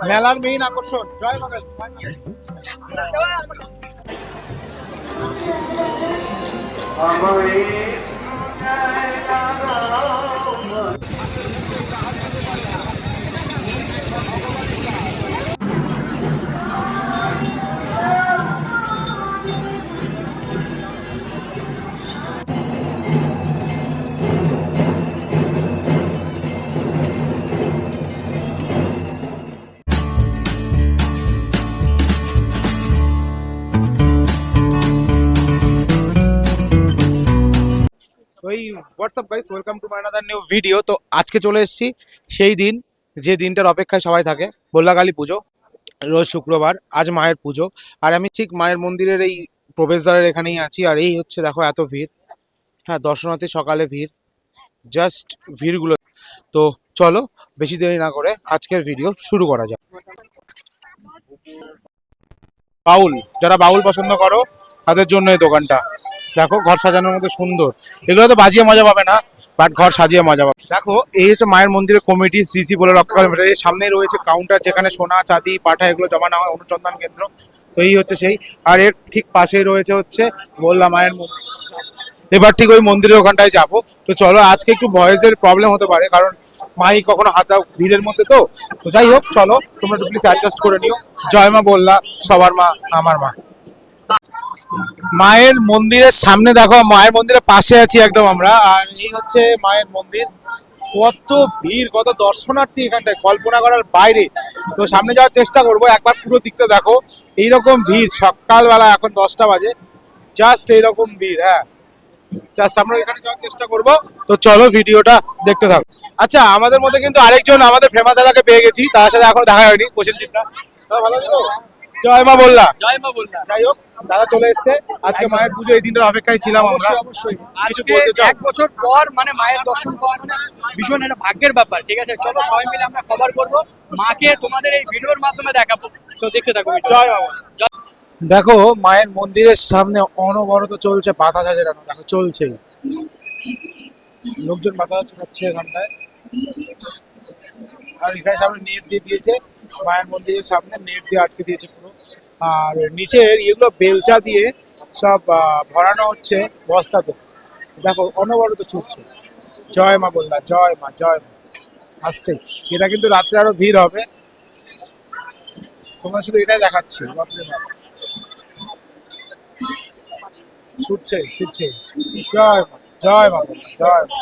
মেলার মেইন আকর্ষণ। জয় বাঙালি তো এই WhatsApp guys welcome to my another new video তো আজকে চলে এসেছি সেই দিন, যে দিনটার অপেক্ষায় সবাই থাকে বল্লাকালী পুজো, রোজ শুক্রবার, আজ মায়ের পুজো। আর আমি ঠিক মায়ের মন্দিরের এই প্রবেশদ্বারের এখানেই আছি, আর এই হচ্ছে দেখো এত ভিড়। হ্যাঁ দর্শনার্থী সকালে ভিড় জাস্ট ভিড়গুলো। তো চলো, বেশি দেরি না করে আজকের ভিডিও শুরু করা যাক। বাউল, যারা বাউল পছন্দ করো, তাদের জন্য এই দোকানটা। দেখো, ঘর সাজানোর মধ্যে সুন্দর। এগুলো তো বাজিয়ে মজা পাবে না বাট ঘর সাজিয়ে মজা পাবে। দেখো, এই হচ্ছে মায়ের মন্দিরের কমিটি সিসি বলে রক্ষা করে এর সামনে রয়েছে কাউন্টার যেখানে সোনা, চাঁদি, পাঠা, এগুলো জমা নেওয়া অনুসন্ধান কেন্দ্র। তো এই হচ্ছে সেই, আর এর ঠিক পাশেই রয়েছে হচ্ছে, বললাম, মায়ের মন্দির। এবার ঠিক ওই মন্দিরের ওখানটায় যাব। তো চলো, আজকে একটু ভয়েসের প্রবলেম হতে পারে, কারণ মাই কখনো হাতা ভিড়ের মধ্যে তো। তো যাই হোক, চলো, তোমরা একটু প্লিজ অ্যাডজাস্ট করে নিও। জয় মা বললা, সবার মা, আমার মা। মায়ের মন্দিরের সামনে দেখো মায়ের মন্দিরের পাশে আছি একদম আমরা। আর এই হচ্ছে মায়ের মন্দির। কত ভিড় কত দর্শনার্থী এখানটায় কল্পনা করার বাইরে। তো সামনে যাওয়ার চেষ্টা করব একবার পুরো দিকটা দেখো। এইরকম ভিড় সকালবেলা এখন দশটা বাজে। জাস্ট এইরকম ভিড় হ্যাঁ। জাস্ট আমরা এখানে যাওয়ার চেষ্টা করব। তো চলো ভিডিওটা দেখতে থাকো। আচ্ছা আমাদের মধ্যে কিন্তু আরেকজন আমাদের ফেমাস দাদাকে পেয়ে গেছি। তার সাথে এখন দেখা হয়নি দা ভালো জয় মা বললা। জয় মা বললাম যাই হোক দাদা চলে এসেছে। আজকে মায়ের পুজো এই দিনটার অপেক্ষায় ছিলাম আমরা। অবশ্যই? এক বছর পর মানে মায়ের দর্শন পাওয়া মানে ভীষণ একটা ভাগ্যের ব্যাপার ঠিক আছে? চলো সবাই মিলে আমরা কভার করব। মাকে তোমাদের এই ভিডিওর মাধ্যমে দেখাবো। তো দেখতে থাকো জয় বাবা। দেখো মায়ের মন্দিরের সামনে অনবরত চলছে পাতা সাজানো। দেখো চলছেই। লোকজন পাতা সাজাচ্ছে এখানটায়। আর এখানে সামনে নেট দিয়ে দিয়েছে। মায়ের মন্দিরের সামনে নেট দিয়ে আটকে দিয়েছে পুরো আর নিচের এগুলো বেলচা দিয়ে সব ভরানো হচ্ছে বস্তাতে দেখো, অনবরত ছুটছে। জয় মা বললা জয় মা জয় মা। আসছে। এটা কিন্তু রাত্রে আরও ভিড় হবে। তোমরা শুধু এটাই দেখাচ্ছি। বাপরে বাপ। ছুটছে ছুটছে। জয় মা জয় মা জয় মা।